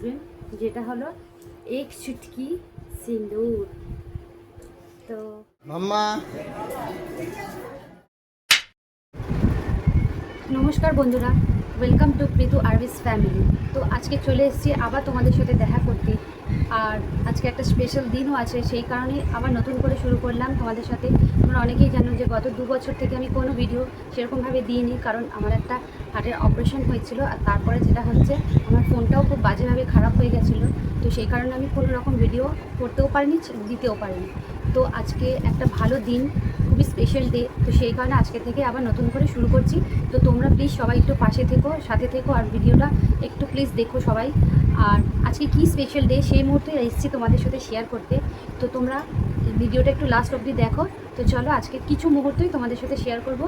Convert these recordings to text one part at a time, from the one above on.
আসবেন যেটা হলো এক চুটকি সিঁদুর তো মাম্মা। নমস্কার বন্ধুরা ওয়েলকাম টু প্রীতু আরবিস ফ্যামিলি। তো আজকে চলে এসেছি, আবার তোমাদের সাথে দেখা করতে। আর আজকে একটা স্পেশাল দিনও আছে, সেই কারণে আবার নতুন করে শুরু করলাম তোমাদের সাথে। তোমরা অনেকেই জানো যে গত দু বছর থেকে আমি কোনো ভিডিও সেরকমভাবে দিইনি, কারণ আমার একটা হার্টের অপারেশন হয়েছিল আর তারপরে যেটা হচ্ছে, আমার ফোনটাও খুব বাজেভাবে খারাপ হয়ে গেছিল। তো সেই কারণে আমি কোনো রকম ভিডিও করতেও পারিনি, দিতেও পারিনি। তো আজকে একটা ভালো দিন খুবই স্পেশাল ডে তো সেই কারণে আজকে থেকে আবার নতুন করে শুরু করছি। তো তোমরা প্লিজ সবাই একটু পাশে থেকো, সাথে থেকো আর ভিডিওটা একটু প্লিজ দেখো সবাই। আর আজকে কি স্পেশাল ডে সেই মুহূর্তে এসেছি তোমাদের সাথে শেয়ার করতে। তো তোমরা ভিডিওটা একটু লাস্ট অবধি দেখো। তো চলো আজকে কিছু মুহূর্তই তোমাদের সাথে শেয়ার করব।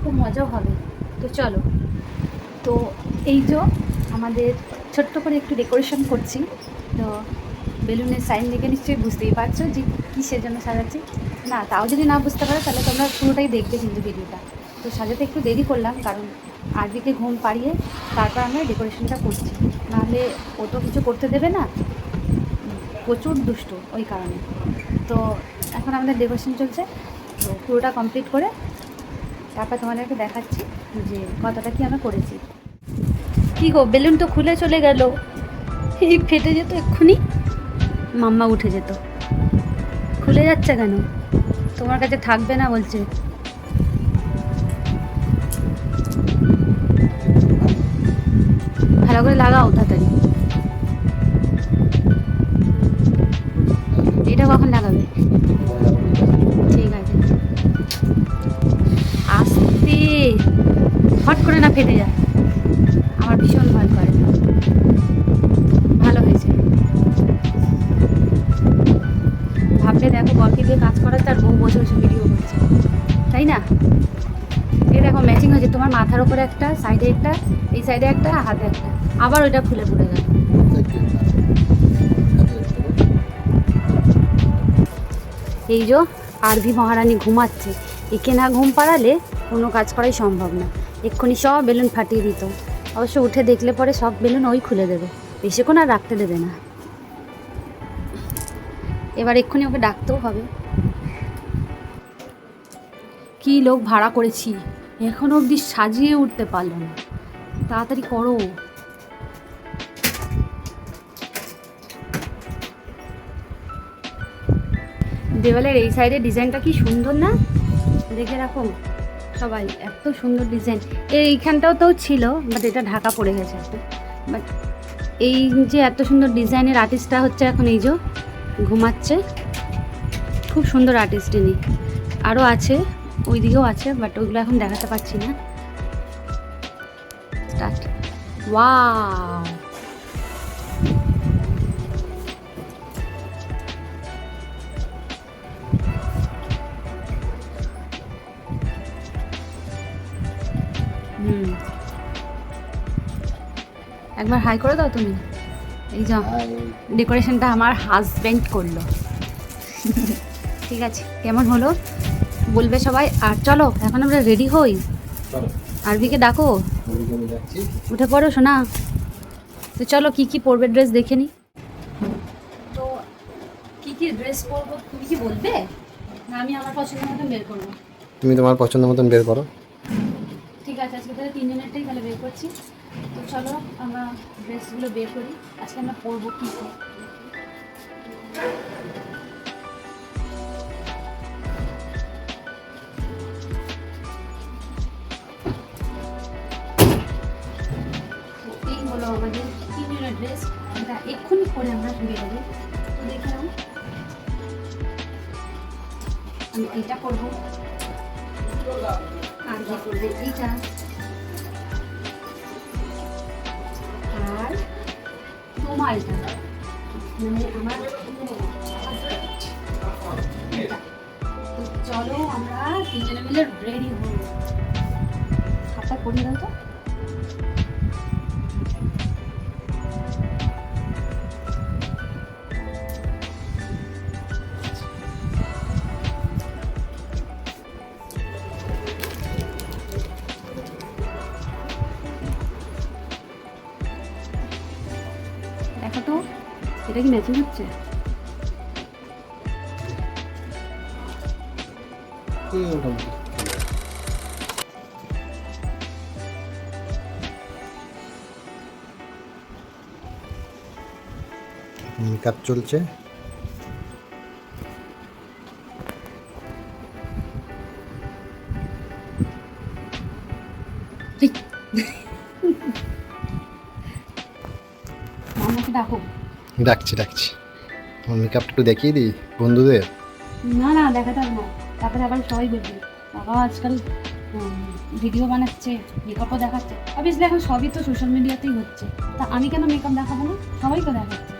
খুব মজাও হবে। তো চলো। তো এই যে আমাদের ছোট্ট করে একটু ডেকোরেশন করছি। তো বেলুনের সাইন দেখে নিশ্চয়ই বুঝতেই পারছ যে কিসের জন্য সাজাচ্ছি। না, তাও যদি না বুঝতে পারো, তাহলে তোমরা পুরোটাই দেখবে কিন্তু ভিডিওটা। তো সাজাতে একটু দেরি করলাম, কারণ আজকে ঘুম পাড়িয়ে তারপর আমরা ডেকোরেশনটা করছি। নাহলে ও তো কিছু করতে দেবে না। প্রচুর দুষ্ট ওই কারণে। তো এখন আমাদের ডেকোরেশন চলছে। তো পুরোটা কমপ্লিট করে তারপর তোমাদেরকে দেখাচ্ছি যে কতটা কি আমরা করেছি। কি গো, বেলুন তো খুলে চলে গেল। এই ফেটে যেত এক্ষুনি। মাম্মা উঠে যেত। খুলে যাচ্ছে কেন? তোমার কাছে থাকবে না বলছে। ভালো করে লাগাও তাড়াতাড়ি। এটা কখন লাগাবে? ঠিক আছে। আসতে। হট করে না ফেটে যায়। ওপরে একটা, সাইডে একটা, এই সাইডে একটা, হাতে একটা। আবার ওইটা খুলে পড়ে গেল এই যে আরভি মহারানী ঘুমাচ্ছে। একে না ঘুম পাড়ালে কোনো কাজ করাই সম্ভব না। এক্ষুনি সব বেলুন ফাটিয়ে দিত। অবশ্য উঠে দেখলে পরে সব বেলুন ওই খুলে দেবে। বেশিক্ষণ আর রাখতে দেবে না। এবার এক্ষুনি ওকে ডাকতেও হবে। কি লোক ভাড়া করেছি। এখন অবধি সাজিয়ে উঠতে পারল না। তাড়াতাড়ি করো। দেওয়ালের এই সাইডে ডিজাইনটা কি সুন্দর না? দেখে রাখো। সবাই, এত সুন্দর ডিজাইন। এইখানটাও তো ছিল বাট এটা ঢাকা পড়ে গেছে। বাট এই যে এত সুন্দর ডিজাইনের আর্টিস্টটা হচ্ছে এখন এই যে, ঘুমাচ্ছে। খুব সুন্দর আর্টিস্ট ইনি। আরও আছে। ওই দিকেও আছে বাট ওইগুলো এখন দেখাতে পারছি না। Start wow hmm. একবার হাই করে দাও তুমি। এই যা ডেকোরেশনটা আমার হাজব্যান্ড করল। ঠিক আছে কেমন হলো? বলবে সবাই আর চলো এখন আমরা রেডি হই। আরবিকে ডাকো। উঠে পড়ো শোনা তো চলো কি কি পরবে ড্রেস দেখে নি। তো কি কি ড্রেস পরবো তুমি কি বলবে? না আমি আমার পছন্দের মতো বের করব। তুমি তোমার পছন্দ মতন বের করো। ঠিক আছে আজকে তাহলে তিনজনেরটাই তাহলে বের করছি। তো চলো আমরা ড্রেসগুলো বের করি। আজকে আমরা পরবো কী। আমাদের তিনজনের ড্রেস এটা এক্ষুনি পরে আমরা বেরোবো তো দেখে নাও আমি এইটা করব। আর যে করবে? এইটা। আর তোমার এটা মানে আমার চলো আমরা তিনজনে মিলে রেডি হব হাতটা পরিয়ে দাও তো। এটা কি ম্যাচিং হচ্ছে? এই মেকআপ চলছে। ডাকছি ডাকছি। আমার মেকআপটা একটু দেখিয়ে দিই বন্ধুদের? না না দেখাতে হবে না। তারপরে আবার সবাই বলবে বাবা আজকাল ভিডিও বানাচ্ছে মেকআপও দেখাচ্ছে। অবভিয়াসলি এখন সবই তো সোশ্যাল মিডিয়াতেই হচ্ছে। তা আমি কেন মেকআপ দেখাবো না? সবাই তো দেখাচ্ছে।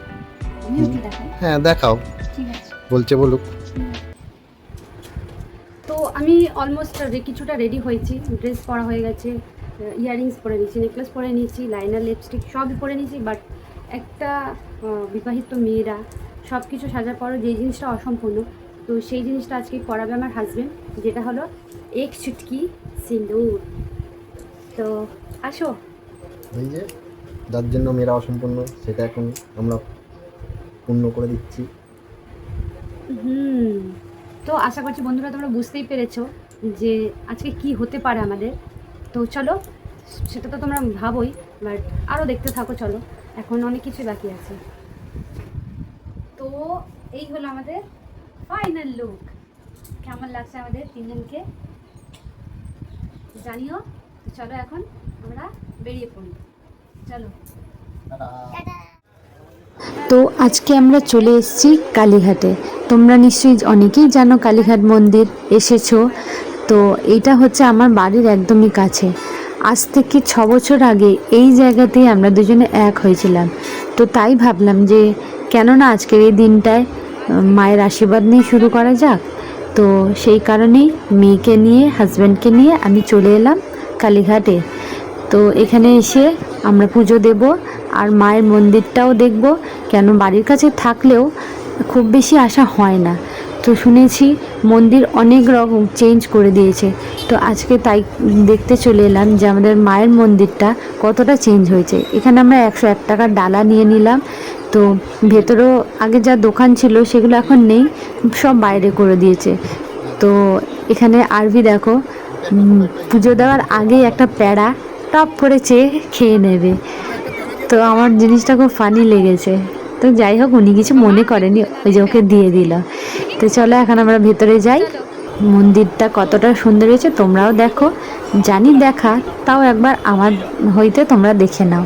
আমিও কি দেখাই? হ্যাঁ দেখাও। ঠিক আছে। বলছে বলুক। তো আমি অলমোস্ট কিছুটা রেডি হয়েছি। ড্রেস পরা হয়ে গেছে ইয়াররিংস পরে নিয়েছি নেকলেস পরে নিয়েছি লাইনার লিপস্টিক সবই পরে নিয়েছি বাট একটা বিবাহিত মেয়েরা সব কিছু সাজার পরও যে জিনিসটা অসম্পূর্ণ তো সেই জিনিসটা আজকে করাবে আমার হাজবেন্ড যেটা হলো এক চুটকি সিন্দুর। তো আসো। এই যে যার জন্য মেয়েরা অসম্পূর্ণ সেটা এখন আমরা পূর্ণ করে দিচ্ছি। হুম তো আশা করছি বন্ধুরা তোমরা বুঝতেই পেরেছ যে আজকে কি হতে পারে আমাদের। তো চলো সেটা তো তোমরা ভাবোই বাট আরও দেখতে থাকো চলো। এখন অনেক কিছু বাকি আছে। তো এই হলো আমাদের ফাইনাল লুক কেমন লাগছে আমাদের তিনজনকে? জানিও। চলো এখন আমরা বেরিয়ে পড়ি। চলো। তো আজকে আমরা চলে এসেছি কালীঘাটে। তোমরা নিশ্চয়ই অনেকেই জানো কালীঘাট মন্দির, এসেছ। তো এইটা হচ্ছে আমার বাড়ির একদমই কাছে। আজ থেকে ছ বছর আগে এই জায়গাতেই আমরা দুজনে এক হয়েছিলাম। তো তাই ভাবলাম যে, কেননা আজকের এই দিনটায় মায়ের আশীর্বাদ নিয়ে শুরু করা যাক। তো সেই কারণেই মেয়েকে নিয়ে, হাজব্যান্ডকে নিয়ে আমি চলে এলাম কালীঘাটে। তো এখানে এসে আমরা পুজো দেব আর মায়ের মন্দিরটাও দেখব। কেন বাড়ির কাছে থাকলেও খুব বেশি আসা হয় না। তো শুনেছি মন্দির অনেক রকম চেঞ্জ করে দিয়েছে। তো আজকে তাই দেখতে চলে এলাম যে আমাদের মায়ের মন্দিরটা কতটা চেঞ্জ হয়েছে। এখানে আমরা একশো এক টাকার ডালা নিয়ে নিলাম। তো ভেতরেও আগে যা দোকান ছিল সেগুলো এখন নেই, সব বাইরে করে দিয়েছে। তো এখানে আরবি দেখো পুজো দেওয়ার আগেই একটা প্যাড়া টপ করে চেয়ে খেয়ে নেবে। তো আমার জিনিসটা খুব ফানি লেগেছে। তো যাই হোক, উনি কিছু মনে করেনি, ওই যে ওকে দিয়ে দিল। তো চলো, এখন আমরা ভেতরে যাই। মন্দিরটা কতটা সুন্দর হয়েছে, তোমরাও দেখো। জানি দেখা, তাও একবার আমার হইতে তোমরা দেখে নাও।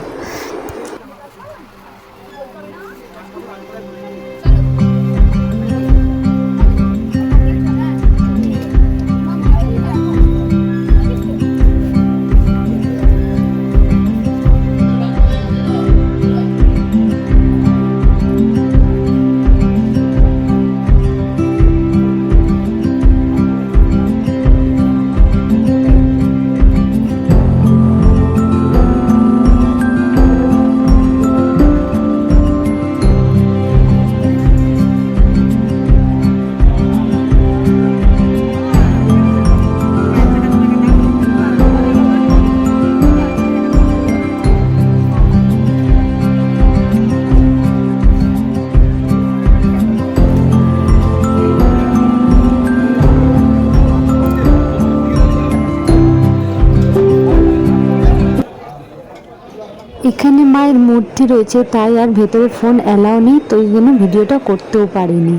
মায়ের মূর্তি রয়েছে, তাই আর ভেতরে ফোন অ্যালাও নেই, তো এই জন্য ভিডিওটা করতেও পারিনি।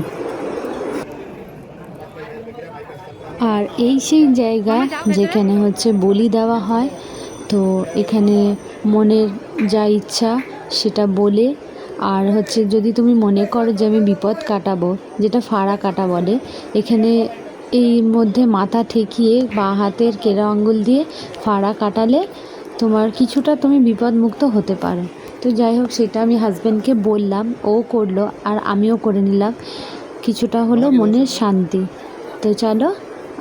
আর এই সেই জায়গা যেখানে হচ্ছে বলি দেওয়া হয়, তো এখানে মনের যা ইচ্ছা সেটা বলে, আর হচ্ছে যদি তুমি মনে করো যে আমি বিপদ কাটাবো, যেটা ফাড়া কাটা বলে, এখানে এই মধ্যে মাথা ঠেকিয়ে বা হাতের কেরা আঙ্গুল দিয়ে ফাড়া কাটালে তোমার কিছুটা তুমি বিপদমুক্ত হতে পারো। তো যাই হোক সেটা আমি হাজব্যান্ডকে বললাম ও করল আর আমিও করে নিলাম। কিছুটা হলো মনের শান্তি। তো চলো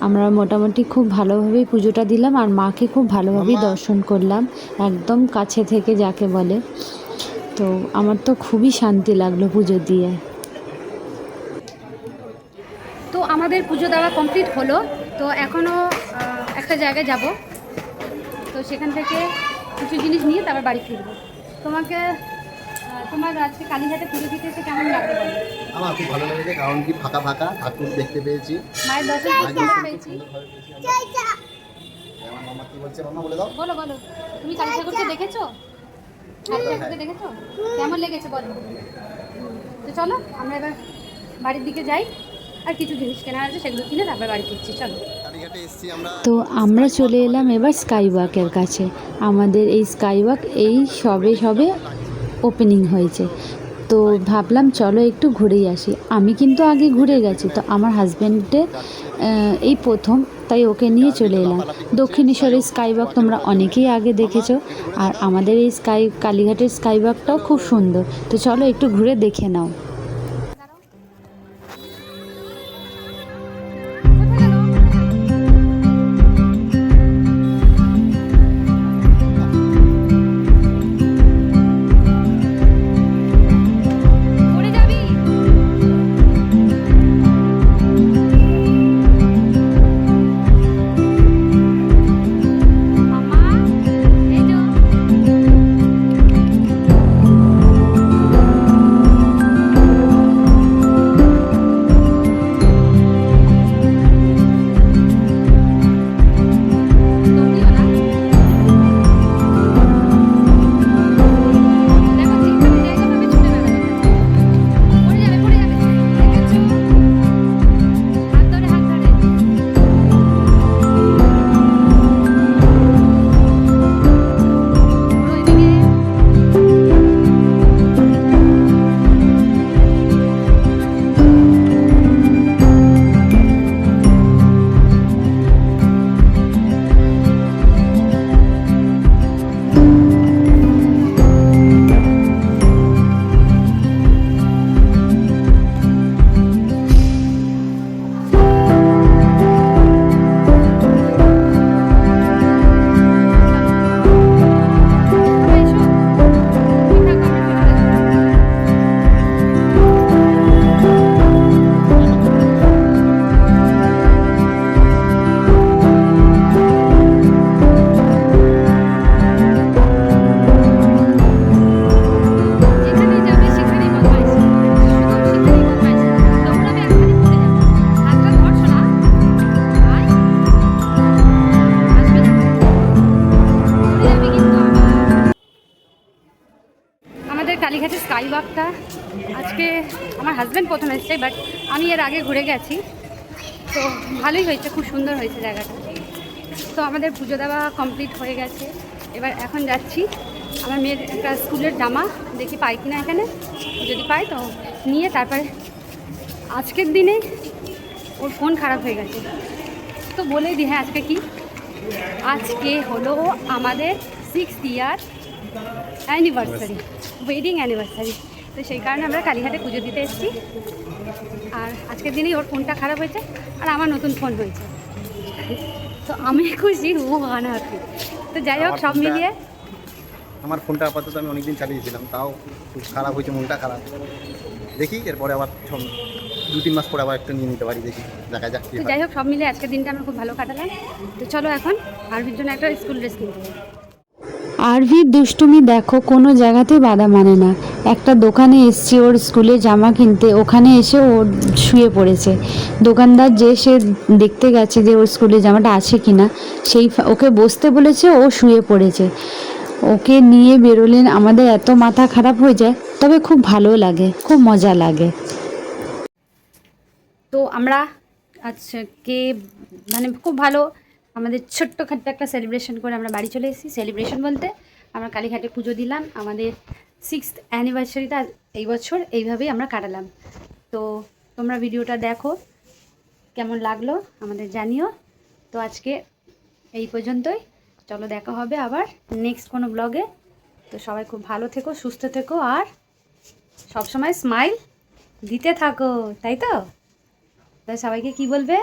আমরা মোটামুটি খুব ভালোভাবেই পুজোটা দিলাম আর মাকে খুব ভালোভাবেই দর্শন করলাম একদম কাছে থেকে যাকে বলে। তো আমার তো খুবই শান্তি লাগল পুজো দিয়ে। তো আমাদের পুজো দেওয়া কমপ্লিট হলো। তো এখনও একটা জায়গায় যাব। সেখান থেকে কিছু জিনিস নিয়ে তারপর বাড়ি ফিরবো। তোমাকে তোমার আজকে কালীঘাটে পুজো দিতে এসে কেমন লাগল আমার খুব ভালো লেগেছে কারণ কি ফাঁকা ফাঁকা ঠাকুর দেখতে পেয়েছি। মায়ের দর্শন করতে পেয়েছি। আমরা। আমার মামা কি বলছে? মামা বলে দাও। বলো বলো। তুমি কালী ঠাকুরকে দেখেছ? কালী ঠাকুরকে দেখেছ? কেমন লেগেছে বলো? তো চলো আমরা এবার বাড়ির দিকে যাই। আর কিছু জিনিস কেনা আছে সেগুলো কিনে তারপর বাড়ি ফিরছি। চলো। তো আমরা চলে এলাম এবার স্কাই ওয়াকের কাছে। আমাদের এই স্কাই ওয়াক এই সবে সবে ওপেনিং হয়েছে। তো ভাবলাম চলো একটু ঘুরেই আসি। আমি কিন্তু আগে ঘুরে গেছি, তো আমার হাজব্যান্ডের এই প্রথম, তাই ওকে নিয়ে চলে এলাম। দক্ষিণেশ্বরের স্কাই ওয়াক তোমরা অনেকেই আগে দেখেছ, আর আমাদের এই স্কাই কালীঘাটের স্কাই ওয়াকটাও খুব সুন্দর। তো চলো একটু ঘুরে দেখে নাও। কালীঘাটের আজকে আমার হাজব্যান্ড প্রথম এসছে বাট আমি এর আগে ঘুরে গেছি। তো ভালোই হয়েছে, খুব সুন্দর হয়েছে জায়গাটা। তো আমাদের পুজো দেওয়া কমপ্লিট হয়ে গেছে। এবার এখন যাচ্ছি। আমার মেয়ের একটা স্কুলের জামা, দেখি পাই কিনা এখানে। যদি পাই তো নিয়ে তারপরে আজকের দিনে ওর ফোন খারাপ হয়ে গেছে। তো বলেই দি হ্যাঁ আজকে কি? আজকে হলো আমাদের six year anniversary wedding anniversary তো সেই কারণে আমরা কালীঘাটে পুজো দিতে এসেছি। আর আজকের দিনেই ওর ফোনটা খারাপ হয়েছে আর আমার নতুন ফোন হয়েছে। তো আমি খুশি ও আনাহাতি তো যাই হোক সব মিলিয়ে আমার ফোনটা আপাতত আমি অনেকদিন চালিয়েছিলাম তাও খুব খারাপ হয়েছে মনটা খারাপ। দেখি এরপরে আবার দু তিন মাস পরে আবার একটু নিয়ে নিতে পারি দেখি দেখা যাক তো যাই হোক সব মিলে আজকের দিনটা আমরা খুব ভালো কাটালাম। তো চলো এখন আরবির জন্য একটা স্কুল ড্রেস কিনতে। আরভির দুষ্টুমি দেখো, কোনো জায়গাতেই বাধা মানে না। একটা দোকানে এসছি, ওর স্কুলে জামা কিনতে, ওখানে এসে ও শুয়ে পড়েছে। দোকানদার যে সে দেখতে গেছে যে ওর স্কুলে জামাটা আছে কিনা, সেই ওকে বসতে বলেছে, ও শুয়ে পড়েছে। ওকে নিয়ে বেরোলেন, আমাদের এত মাথা খারাপ হয়ে যায়, তবে খুব ভালো লাগে, খুব মজা লাগে। তো আমরা আচ্ছা কে মানে খুব ভালো আমাদের ছোট্ট খাট্ট একটা সেলিব্রেশন করে আমরা বাড়ি চলে এসেছি। সেলিব্রেশন বলতে আমরা কালীঘাটে পুজো দিলাম। আমাদের সিক্স অ্যানিভার্সারিটা এই বছর এইভাবেই আমরা কাটালাম। তো তোমরা ভিডিওটা দেখো, কেমন লাগল আমাদের জানিও। তো আজকে এই পর্যন্তই। চলো দেখা হবে আবার নেক্সট কোনো ব্লগে তো সবাই খুব ভালো থেকো, সুস্থ থেকো আর সবসময় স্মাইল দিতে থাকো, তাই তো? তাই সবাইকে কি বলবে?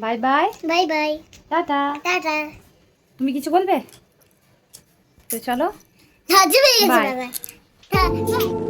Bye bye. Bye bye. Tata. Tata. তুমি কিছু বলবে? তো চলো। বাই।